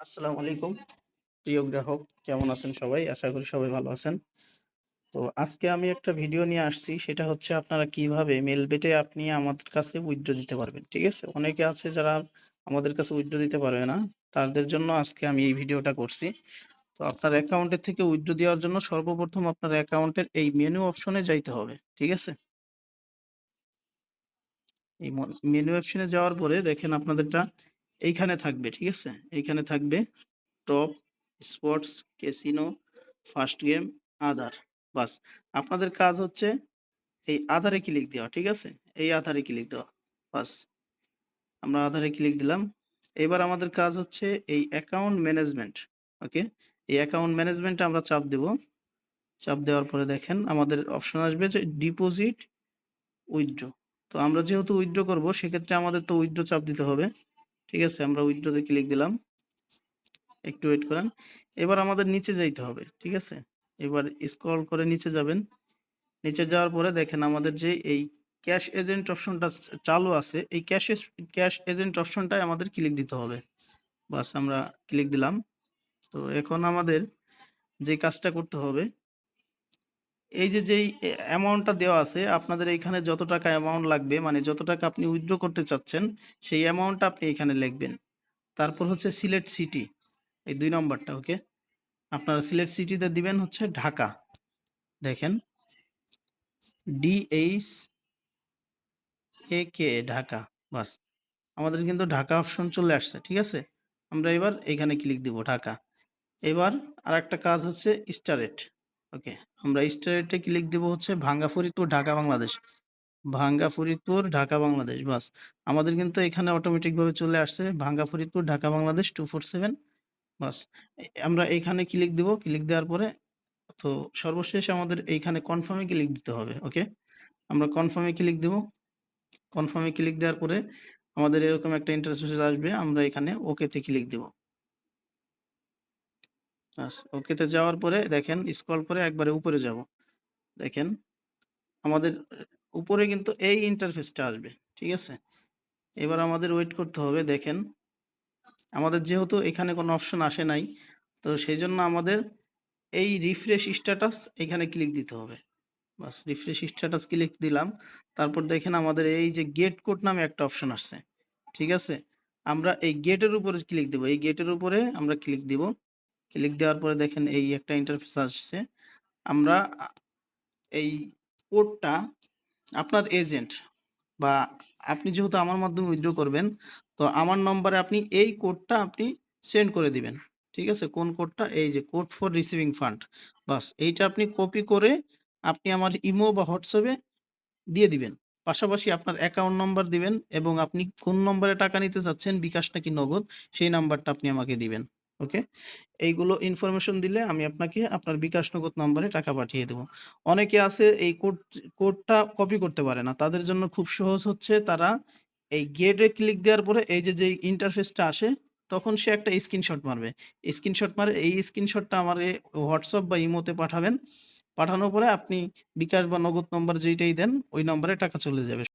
আসসালামু আলাইকুম। প্রিয় গ্রাহক, কেমন আছেন সবাই? আশা করি সবাই ভালো আছেন। তো আজকে আমি একটা ভিডিও নিয়ে আসছি, সেটা হচ্ছে আপনারা কীভাবে মেলবেটে আপনি আমাদের কাছে উইথড্র দিতে পারবেন, ঠিক আছে? অনেকে আছে যারা আমাদের কাছে উইথড্র দিতে পারবে না, তাদের জন্য আজকে আমি এই ভিডিওটা করছি। তো আপনার অ্যাকাউন্টের থেকে উইথড্র দেওয়ার জন্য সর্বপ্রথম আপনার অ্যাকাউন্টের এই মেনু অপশনে যাইতে হবে, ঠিক আছে? এই মেনু অপশনে যাওয়ার পরে দেখেন আপনাদেরটা এইখানে থাকবে, ঠিক আছে? এইখানে থাকবে top, sports, casino, first game, Aadhaar. বাস। আপনাদের কাজ হচ্ছে এই আধারে ক্লিক দেওয়া, ঠিক আছে? এই আধারে ক্লিক দেওয়া। বাস। আমরা আধারে ক্লিক দিলাম। এবার আমাদের কাজ হচ্ছে এই অ্যাকাউন্ট ম্যানেজমেন্ট, ওকে? এই অ্যাকাউন্ট ম্যানেজমেন্টে আমরা চাপ দেব। চাপ দেওয়ার পরে দেখেন আমাদের অপশন আসবে যে ডিপোজিট উইথড্র। তো আমরা যেহেতু উইথড্র করব, সেক্ষেত্রে আমাদের তো উইথড্র চাপ দিতে হবে। ঠিক আছে, আমরা উইথড্রতে ক্লিক দিলাম। একটু ওয়েট করেন। এবার আমাদের নিচে যাইতে হবে, ঠিক আছে? এবার স্ক্রল করে নিচে যাবেন। নিচে যাওয়ার পরে দেখেন আমাদের যে এই ক্যাশ এজেন্ট অপশনটা চালু আছে, এই ক্যাশ ক্যাশ এজেন্ট অপশনটাই আমাদের ক্লিক দিতে হবে। বাস আমরা ক্লিক দিলাম। তো এখন আমাদের যে কাজটা করতে হবে এই যে, যেই অ্যামাউন্টটা দেওয়া আছে, আপনাদের এইখানে যত টাকা অ্যামাউন্ট লাগবে মানে যত টাকা আপনি উইথড্র করতে চাচ্ছেন, সেই অ্যামাউন্টটা আপনি এখানে লিখবেন। তারপর হচ্ছে সিলেট সিটি এই দুই নম্বরটা ওকে আপনারা সিলেট সিটিতে দিবেন হচ্ছে ঢাকা। দেখেন ডিএইচ এ কে ঢাকা, বাস। আমাদের কিন্তু ঢাকা অপশন চলে আসছে, ঠিক আছে? আমরা এবার এখানে ক্লিক দিব ঢাকা। এবার আর একটা কাজ হচ্ছে স্টারেট ওকে, আমরা স্টারেটে ক্লিক দিব হচ্ছে ভাঙ্গা ফরিদপুর, ঢাকা, বাংলাদেশ। ভাঙ্গা ফরিদপুর, ঢাকা, বাংলাদেশ, বাস। আমাদের কিন্তু এখানে অটোমেটিকভাবে চলে আসছে Bhanga Faridpur, Dhaka, Bangladesh two four seven bus. আমরা এইখানে ক্লিক দিব? ক্লিক দেওয়ার পরে, তো সর্বশেষ আমাদের এইখানে কনফার্মে ক্লিক দিতে হবে, ওকে? আমরা কনফার্মে ক্লিক দেব? কনফার্মে ক্লিক দেওয়ার পরে, আমাদের এরকম একটা ইন্টারফেস আসবে, আমরা এখানে ওকেতে ক্লিক দেব? বাস ওকেতে যাওয়ার পরে দেখেন স্ক্রল করে একবারে উপরে যাব। দেখেন, আমাদের উপরে কিন্তু এই ইন্টারফেসটা আসবে, ঠিক আছে? এবার আমাদের ওয়েট করতে হবে, দেখেন। আমাদের যেহেতু এখানে কোনো অপশন আসে নাই, তো সেই জন্য আমাদের এই রিফ্রেশ স্ট্যাটাস এখানে ক্লিক দিতে হবে। বাস রিফ্রেশ স্ট্যাটাস ক্লিক দিলাম, তারপর দেখেন আমাদের এই যে গেট কোড নামে একটা অপশন আসছে, ঠিক আছে? আমরা এই গেটের উপরে ক্লিক দেব, এই গেটের উপরে আমরা ক্লিক দিব। ক্লিক দেওয়ার পরে দেখেন এই একটা ইন্টারফেস আসছে। আমরা এই কোডটা আপনার এজেন্ট বা আপনি যেহেতু আমার মাধ্যমে উইথড্র করবেন, তো আমার নম্বরে আপনি এই কোডটা আপনি সেন্ড করে দিবেন। ঠিক আছে? কোন কোডটা এই যে কোড ফর রিসিভিং ফান্ড বাস, এইটা আপনি কপি করে আপনি আমার ইমো বা হোয়াটসঅ্যাপে দিয়ে দিবেন। পাশাপাশি আপনার অ্যাকাউন্ট নম্বর দিবেন এবং আপনি কোন নম্বরে টাকা নিতে চাচ্ছেন, বিকাশ নাকি নগদ, সেই নাম্বারটা আপনি আমাকে দিবেন। ওকে? এইগুলো ইনফরমেশন দিলে আমি আপনাকে আপনার বিকাশ নগদ নম্বরে টাকা পাঠিয়ে দেবো। অনেকে আছে এই কোড কোডটা কপি করতে পারে না। তাদের জন্য খুব সহজ হচ্ছে তারা এই গেটে ক্লিক দেওয়ার পরে এই যে যে ইন্টারফেসটা আসে, তখন সে একটা স্ক্রিনশট মারবে। স্ক্রিনশট মারে, এই স্ক্রিনশটটা আমার হোয়াটসঅ্যাপ বা ইমোতে পাঠাবেন। পাঠানোর পরে আপনি বিকাশ বা নগদ নম্বর যেইটাই দেন, ওই নম্বরে টাকা চলে যাবে।